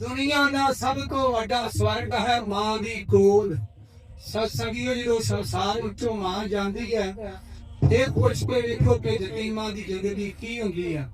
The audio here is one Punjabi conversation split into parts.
ਦੁਨੀਆ ਦਾ ਸਭ ਤੋਂ ਵੱਡਾ ਸਵਰਗ ਹੈ ਮਾਂ ਦੀ ਗੋਦ ਸਤਸੰਗੀਓ ਜਦੋਂ ਸੰਸਾਰ ਵਿੱਚੋਂ ਮਾਂ ਜਾਂਦੀ ਹੈ ਇਹ ਪੁੱਛ ਕੇ ਵੇਖੋ ਕਿ ਯਤੀਮਾਂ ਦੀ ਜ਼ਿੰਦਗੀ ਕੀ ਹੁੰਦੀ ਹੈ।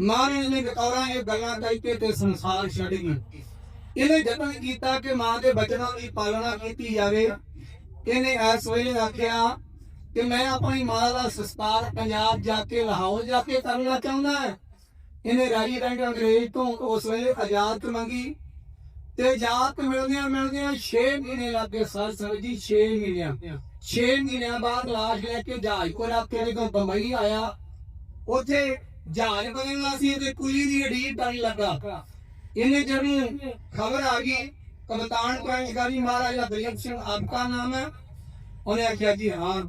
ਮਾਂ ਨੇ ਇਹਨੇ ਬਤੌਰਾਂ ਇਹ ਗੱਲਾਂ ਕਰਕੇ ਤੇ ਸੰਸਾਰ ਛੱਡ ਗਈ। ਇਹਨੇ ਯਤਨ ਕੀਤਾ ਕਿ ਮਾਂ ਦੇ ਬਚਨਾਂ ਦੀ ਪਾਲਣਾ ਕੀਤੀ ਜਾਵੇ। ਇਹਨੇ ਇਸ ਵੇਲੇ ਆਖਿਆ ਕਿ ਮੈਂ ਆਪਣੀ ਮਾਂ ਦਾ ਸਸਕਾਰ ਪੰਜਾਬ ਜਾ ਕੇ, ਲਾਹੌਰ ਜਾ ਕੇ ਕਰਨਾ ਚਾਹੁੰਦਾ ਹਾਂ। ਇਹਨੇ ਰਾਜੀ ਰੰਗ ਅੰਗਰੇਜ਼ ਤੋਂ ਉਸ ਵੇਲੇ ਆਜ਼ਾਦ ਮੰਗੀ ਤੇ ਆਜ਼ਾਦ ਮਿਲਦਿਆਂ ਮਿਲਦਿਆਂ 6 ਮਹੀਨੇ ਲੱਗੇ ਸਰ ਸਰ ਜੀ 6 ਮਹੀਨਿਆਂ। 6 ਮਹੀਨਿਆਂ ਬਾਅਦ ਲਾਸ਼ ਲੈ ਕੇ ਜਹਾਜ਼ ਕੋਲ ਰੱਖ ਕੇ ਕੋ ਬੰਬਈ ਆਇਆ। ਉੱਥੇ ਜਹਾਜ਼ ਬਣਨਾ ਸੀ ਤੇ ਕੁਲੀ ਦੀ ਅੜੀ ਟਣ ਲੱਗਾ। ਇਹਨੇ ਜਦੋਂ ਖਬਰ ਆ ਗਈ, ਕਪਤਾਨ ਕਾਂਜਕਾਰੀ ਮਹਾਰਾਜਾ ਦਲੀਪ ਸਿੰਘ ਆਪਕਾ ਨਾਮ ਹੈ। ਉਹਨੇ ਆਖਿਆ ਜੀ, ਹਾਂ।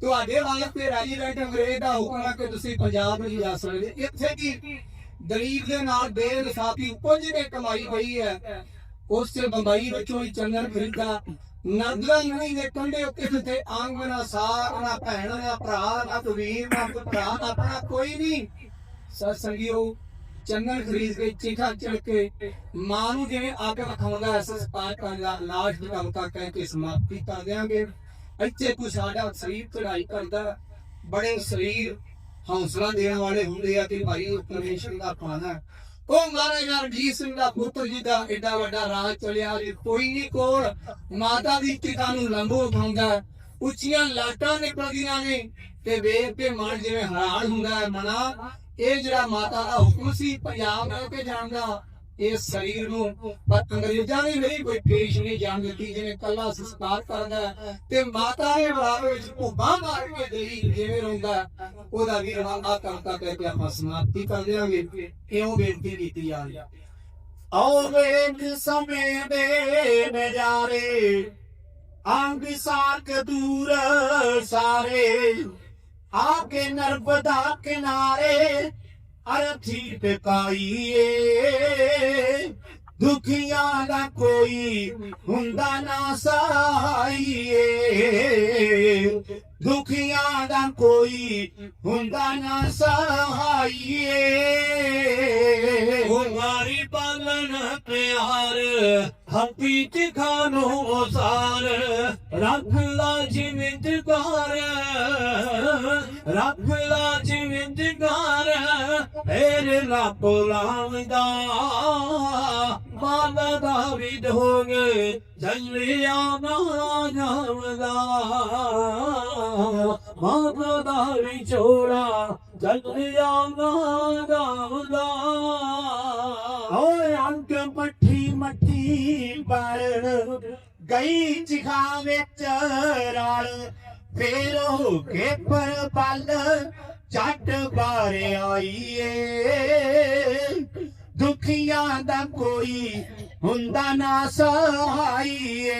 ਤੁਹਾਡੇ ਵਾਸਤੇ ਰੈਜੀਡੈਂਟ ਅੰਗਰੇਜ਼ ਦਾ ਹੁਕਮ ਹੈ ਕਿ ਤੁਸੀਂ ਪੰਜਾਬ ਨਹੀਂ ਜਾ ਸਕਦੇ। ਇੱਥੇ ਕੀ ਦਲੀਪ ਦੇ ਨਾਲ ਬੇਇਨਸਾਫੀ ਕੁਝ ਨੇ ਕਮਾਈ ਹੋਈ ਹੈ, ਉਸ ਤੇ ਬੰਬਈ ਵਿੱਚੋਂ ਹੀ ਚੰਦਨ ਖਰੀਦਾ ਨਰਦਲਾ ਨਹੀਂ ਦੇ ਕੰਡੇ ਉੱਤੇ ਤੇ ਆਂਗ ਸਾਰ, ਨਾ ਭੈਣ, ਨਾ ਭਰਾ, ਨਾ ਵੀਰ ਨਾ ਭਰਾ ਆਪਣਾ ਕੋਈ ਨਹੀਂ। ਸਤ ਸੰਗਿਓ ਚੰਦਨ ਖਰੀਦ ਕੇ ਚਿੱਠਾ ਚੜ ਕੇ ਮਾਂ ਨੂੰ ਜਿਵੇਂ ਅੱਗ ਵਿਖਾਉਂਦਾ ਐ ਸੰਸਕਾਰ ਕਰਨ ਲਾਸ਼ ਦੀ ਗੱਲ ਕਹਿ ਕੇ ਸਮਾਪਤੀ ਕਰ ਦਿਆਂਗੇ। ਇੱਥੇ ਕੋਈ ਸਾਡਾ ਸਰੀਰ ਚੜਾਈ ਕਰਦਾ, ਬੜੇ ਸਰੀਰ ਹੌਸਲਾ ਦੇਣ ਵਾਲੇ ਹੁੰਦੇ ਆ ਕਿ ਭਾਈ ਪਰਮੇਸ਼ਰ ਦਾ ਖਾਣਾ ਉਹ ਮਹਾਰਾਜਾ ਰਣਜੀਤ ਸਿੰਘ ਦਾ ਪੁੱਤਰ ਜੀ ਦਾ ਏਡਾ ਵੱਡਾ ਰਾਜ ਚਲਿਆ, ਜੀ ਕੋਈ ਨਹੀਂ ਕੋਲ, ਮਾਤਾ ਦੀ ਚਿਤਾ ਨੂੰ ਲੰਬੋ ਉਠਾਉਂਦਾ ਉੱਚੀਆਂ ਲਾਟਾਂ ਨਿਕਲਦੀਆਂ ਨੇ ਤੇ ਵੇਖ ਕੇ ਮਨ ਜਿਵੇਂ ਹੈਰਾਨ ਹੁੰਦਾ ਹੈ, ਮਨਾ। ਇਹ ਜਿਹੜਾ ਮਾਤਾ ਦਾ ਹੁਕਮ ਸੀ, ਪੰਜਾਬ ਨਾਲ ਕੇ ਜਾਣਦਾ ਇਸ ਸਰੀਰ ਨੂੰ ਪਰ ਅੰਗਰੇਜ਼ਾਂ ਨੇ ਮੇਰੀ ਕੋਈ ਪੇਸ਼ ਨਹੀਂ ਜਾਣ ਦਿੱਤੀ ਜਿਵੇਂ ਕੱਲਾ ਸੰਸਕਾਰ ਕਰਦਾ ਤੇ ਮਾਤਾ ਦੇ ਬਰਾਬਰ ਵਿੱਚ ਭੁੱਬਾ ਮਾਰ ਕੇ ਦੇਈ ਜਿਵੇਂ ਰੋਂਦਾ ਉਹਦਾ ਵੀ ਰਵਾਨਾ ਕਰਤਾ ਕਹਿ ਕੇ ਆਪਾਂ ਸਮਾਪਤੀ ਕਰ ਦਿਆਂਗੇ। ਇਉਂ ਬੇਨਤੀ ਕੀਤੀ ਜਾ ਰਹੀ ਹੈ। ਆਓ ਵੇਖ ਸਮੇਂ ਦੇ ਨਜ਼ਾਰੇ, ਅੰਗ ਸਾਰਕ ਦੂਰ ਸਾਰੇ ਆਕੇ ਨਰਬਦਾ ਕਿਨਾਰੇ ਅਰਥੀ ਟਕਾਈਏ। ਦੁਖੀਆਂ ਦਾ ਕੋਈ ਹੁੰਦਾ ਨਾ ਸਹਾਈਏ। ਦੁਖੀਆਂ ਦਾ ਕੋਈ ਹੁੰਦਾ ਨਾ ਸਹਾਈਏ। ਹਮਾਰੀ ਪਾਲਣ ਪਿਆਰ ਹੱਪੀ ਖਾਨੋ ਉਸਾਰ, ਰੱਖ ਲਾ ਜਿਵਿੰਦ ਗਾਰ ਰੱਖ ਲਾ ਜਿਵਿੰਦ ਗਾਰ ਫੇਰ ਰੱਬ ਲਾਵਦਾ। ਮਾਨਾ ਦਾ ਵੀ ਢੋਗੇ ਜੰਗਲਿਆ ਨਾ ਜਾਵਦਾ। ਮਾਨਾ ਦਾ ਵੀ ਛੋੜਾ ਜੰਗਲਿਆ ਨਾ ਜਾਵਦਾ। ਮੱਠੀ ਮੱਠੀ ਗਈ ਜਿਖਾ ਵਿੱਚ ਰਲ। ਫੇਰ ਹੋ ਕੇ ਪਰ ਬਲ ਛੱਡ ਬਾਰੇ ਆਈਏ। ਦੁਖੀਆਂ ਦਾ ਕੋਈ ਹੁੰਦਾ ਨਾ ਸਹਾਈਏ।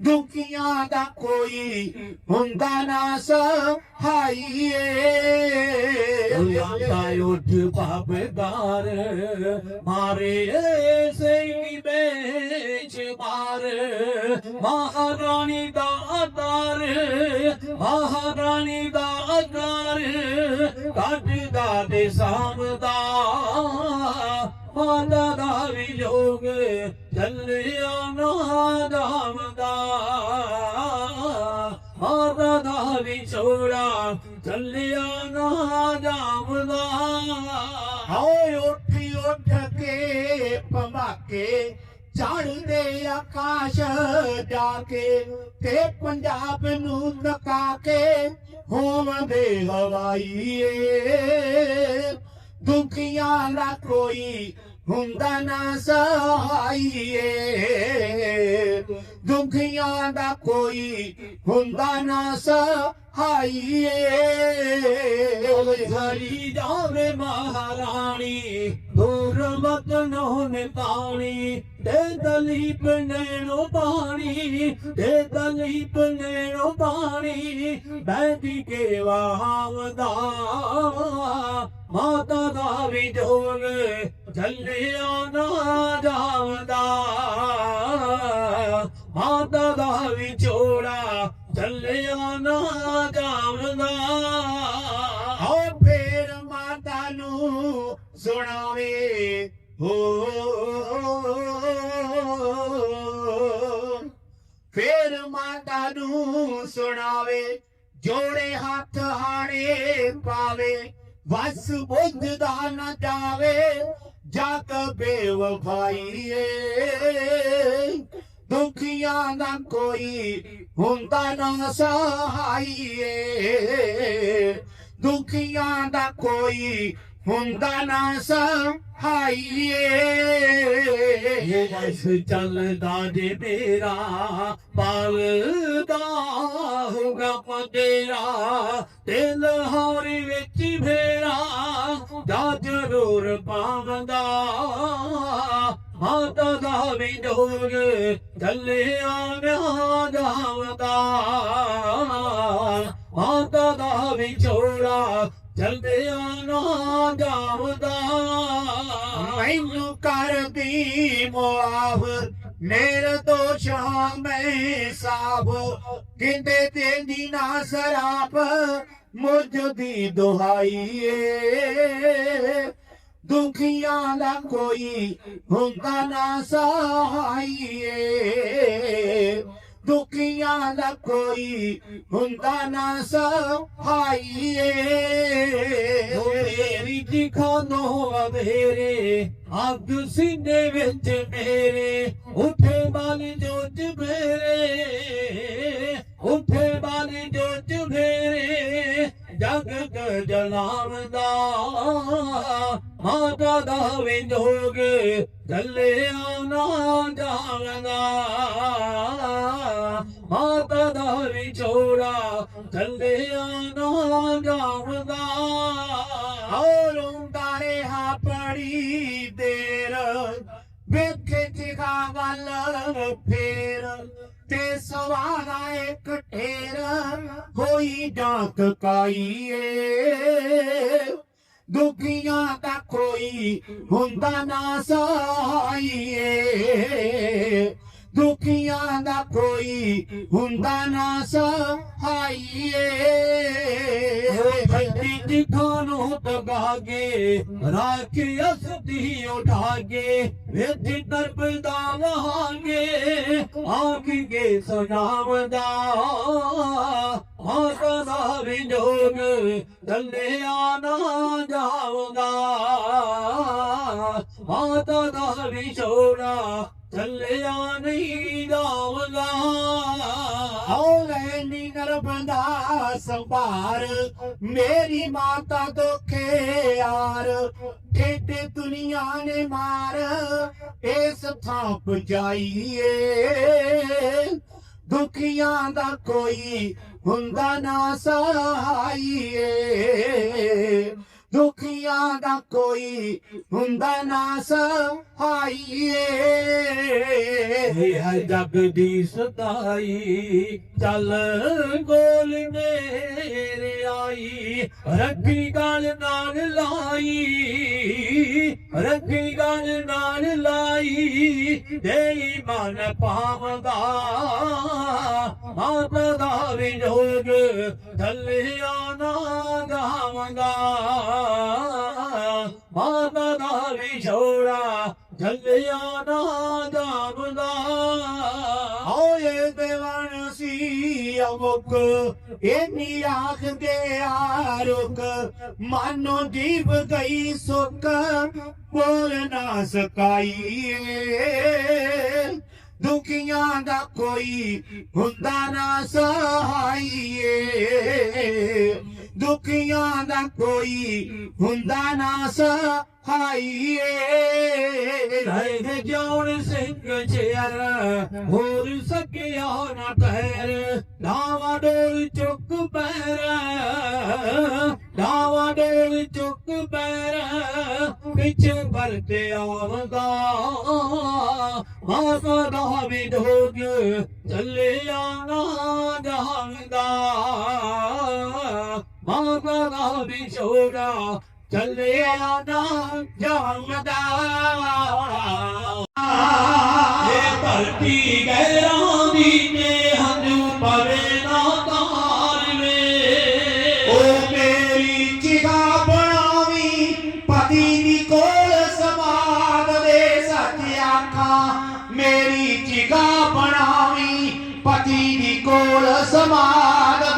ਦੁਖੀਆਂ ਦਾ ਕੋਈ ਹੁੰਦਾ ਨਾ ਸਹਾਈਏ ਲਾਂਦਾ ਉੱਠ ਬਾਬੇਦਾਰ ਮਾਰੇ ਸਹੀ ਬੇਚ ਮਾਰ ਮਹਾਰਾਣੀ ਦਾ ਆਦਾਰ ਮਹਾਰਾਣੀ ਦਾ ਆਦਾਰ ਕੱਢਦਾ ਦੇ ਸਾਮਦਾ ਮਾਦਾ ਦਾ ਵੀ ਜੋਗ ਚੱਲਿਆ ਨਾ ਦਾਮਦਾ ਚੱਲਿਆ ਨਾ ਜਾਮਦਾ ਹਾਏ ਉੱਠੀ ਉੱਠ ਕੇ ਭਮਾਕੇ ਚੜ੍ਹਦੇ ਆਕਾਸ਼ ਜਾ ਕੇ ਤੇ ਪੰਜਾਬ ਨੂੰ ਨਕਾ ਕੇ ਹੋਵਦੇ ਹਵਾਈਏ। ਦੁਖੀਆਂ ਦਾ ਕੋਈ ਹੁੰਦਾ ਨਾ ਸਹਾਈਏ। ਦੁਖੀਆਂ ਦਾ ਕੋਈ ਹੁੰਦਾ ਨਾ ਸਹਾਈਏ। ਆਈਏ ਹਰੀ ਜਾਵੇ ਮਹਾਰਾਣੀ। ਦੂਰ ਮਤ ਨੇ ਪਾਣੀ ਦੇ ਦਲੀਪ ਨੈਣੋ ਪਾਣੀ, ਦੇ ਦਲੀਪ ਨੈਣੋ ਪਾਣੀ। ਬੈਠੀ ਕੇ ਵਾਵਦਾ ਮਾਤਾ ਦਾ ਵੀ ਜੋਗ ਜਲਿਆ ਨਾ ਜਾਵਦਾ। ਮਾਤਾ ਦਾ ਵੀ ਚੋੜਾ ਚੱਲਿਆ ਨਾ ਜਾਵਦਾ ਹੋ ਫੇਰ ਮਾਤਾ ਨੂੰ ਸੁਣਾਵੇ। ਹੋ ਫੇਰ ਮਾਤਾ ਨੂੰ ਸੁਣਾਵੇ। ਜੋੜੇ ਹੱਥ ਹਾੜੇ ਪਾਵੇ। ਵਸ ਬੁੱਧ ਦਾ ਨਾ ਜਾਵੇ। ਜਾ ਕੇ ਬੇਵਫਾਈਏ ਦੁਖੀਆਂ ਦਾ ਕੋਈ ਹੁੰਦਾ ਨਾ ਸਹਾਈਏ ਦੁਖੀਆਂ ਦਾ ਕੋਈ ਹੁੰਦਾ ਨਾ ਸਹਾਈਏ ਇਸ ਚੱਲਦਾ ਜੇ ਮੇਰਾ ਪਾਲਦਾ ਹੋਗਾ ਪਤੇਰਾ ਤੇ ਲਾਹੌਰ ਵਿੱਚ ਫੇਰਾ ਜਾ ਜ਼ਰੂਰ ਪਾਵੰਦਾ ਮਾਤਾ ਦਾ ਵੀ ਡੋਰ ਚੱਲਿਆ ਨਾ ਜਾਵਦਾ ਮਾਤਾ ਦਾ ਵੀ ਛੋੜਾ ਚੱਲਿਆ ਨਾ ਜਾਵਦਾ ਮੈਨੂੰ ਕਰਦੀ ਮੁਆਫ ਨੇਰ ਦੋਸ਼ਾਂ ਮੈਂ ਸਾਬ ਕਿੰਦੇ ਤੇਂਦੀ ਨਾ ਸਰਾਪ ਮੁਝ ਦੀ ਦੁਹਾਈ ਏ ਦੁਖੀਆਂ ਦਾ ਕੋਈ ਹੁੰਦਾ ਨਾ ਸਹਾਈਏ। ਦੁਖੀਆਂ ਦਾ ਕੋਈ ਹੁੰਦਾ ਨਾ ਸਹਾਈਏ। ਮੇਰੀ ਦਿਖਾਨੋ ਅਧੇਰੇ ਅੱਗ ਸੀਨੇ ਵਿੱਚ ਮੇਰੇ। ਉੱਠੇ ਵਾਲੀ ਜੋਤ ਮੇਰੇ, ਉੱਠੇ ਵਾਲੀ ਜੋਤ ਮੇਰੇ। ਜਗ ਜਲਾਵਦਾ ਮਾਤਾ ਦਾ ਵਿਜੋਗ ਚੱਲਿਆ ਨਾ ਜਾਵਦਾ ਮਾਤਾ ਦਾ ਵਿਛੋੜਾ ਚੱਲਿਆ ਨਾ ਜਾਵਦਾ ਔਰੋਂ ਰਿਹਾ ਪੜੀ ਦੇਰ ਵੇਖੇ ਜਿਗਾ ਵੱਲ ਫੇਰ। ਤੇ ਸਵਾਰਾ ਇੱਕ ਠੇਰ ਹੋਈ ਡਾਕ ਕਾਈਏ। ਦੁਖੀਆਂ ਦਾ ਕੋਈ ਹੁੰਦਾ ਨਾ ਸਾਈਏ। ਦੁਖੀਆਂ ਦਾ ਕੋਈ ਹੁੰਦਾ ਨਾ ਸਹਾਈਏ ਭੱਟੀ ਦਿਖਾਨੋ ਤਗਾਗੇ ਰਾਖੀ ਅਸਦੀ ਉਠਾਗੇ, ਵਿੱਚ ਤਰਪਦਾ ਵਹਾਗੇ ਆਖੀਗੇ ਸੁਨਾਵਦਾ ਮਾਤਾ ਦਾ ਵਿਜੋਗ ਚੱਲਿਆ ਨਾ ਜਾਵਦਾ ਮਾਤਾ ਦਾ ਵਿਛੋੜਾ ਚੱਲਿਆ ਨਹੀਂ ਜਾਵਦਾ ਹੌਲੇ ਨੀ ਨਰਬੰਦਾ ਸੰਭਾਰ, ਮੇਰੀ ਮਾਤਾ ਦੁਖੇ ਯਾਰ ਠੇਡੇ ਦੁਨੀਆ ਨੇ ਮਾਰ, ਇਸ ਥਾਂ ਪਜਾਈਏ ਦੁਖੀਆਂ ਦਾ ਕੋਈ ਹੁੰਦਾ ਨਾ ਸਹਾਈਏ ਦੁਖੀਆਂ ਦਾ ਕੋਈ ਹੁੰਦਾ ਨਾ ਸਹਾਈਏ। ਇਹ ਹੈ ਜਗ ਦੀ ਸਤਾਈ ਚੱਲ ਗੋਲ ਮੇਰੇ ਆਈ। ਰੱਖੀ ਗਲ ਨਾਲ ਲਾਈ, ਰੱਖੀ ਗਲ ਨਾਲ ਲਾਈ। ਦੇਈ ਮਨ ਪਾਵਦਾ ਮਾਤਾ ਦਾ ਵਿਜੋਗ ਥੱਲਿਆ ਨਾ ਗਾਵਦਾ ਮਾਤਾ ਦਾ ਵਿਛੋੜਾ ਥੱਲਿਆ ਨਾ ਜਾਵਦਾ ਹੋਏ ਦੇਵਨ ਸੀ ਅਮੁਕ, ਇੰਨੀ ਆਖ ਦੇ ਆਰੁਕ, ਮਾਨੋ ਦੀਪ ਗਈ ਸੁੱਕ ਬੋਲ ਨਾ ਸਕਾਈਏ। ਦੁਖੀਆਂ ਦਾ ਕੋਈ ਹੁੰਦਾ ਨਾ ਸਹਾਈਏ। ਦੁਖੀਆਂ ਦਾ ਕੋਈ ਹੁੰਦਾ ਨਾ ਸਹਾਈਏ। ਰਹਿ ਜਾਉਣ ਸਿੰਘ ਚਿਰ ਹੋਰ ਸਕਿਆ ਨਾ ਕਹਿਰ ਲਾਵਾ ਡੋਲ ਚੁੱਕ ਪੈਰ ਲਾਵਾ ਡੋਲ ਚੁੱਕ ਪੈਰ। ਵਿੱਚ ਵਰਤੇ ਆਵਦਾ ਮਾਤਾ ਦਾ ਵੀ ਢੋਗ ਚੱਲਿਆ ਨਾ ਜਾਵਦਾ ਮਾਤਾ ਵੀ ਛੋੜਾ ਚੱਲਿਆ ਨਾ ਜਾਵਦਾ ਇਹ ਧਰਤੀ ਗਹਿਰਾਂ ਦੀ ਨੇ ਮੇਰੀ ਜਿਗਾ ਬਣਾਵੀ ਪਤੀ ਦੀ ਕੋਲ ਸਮਾਦ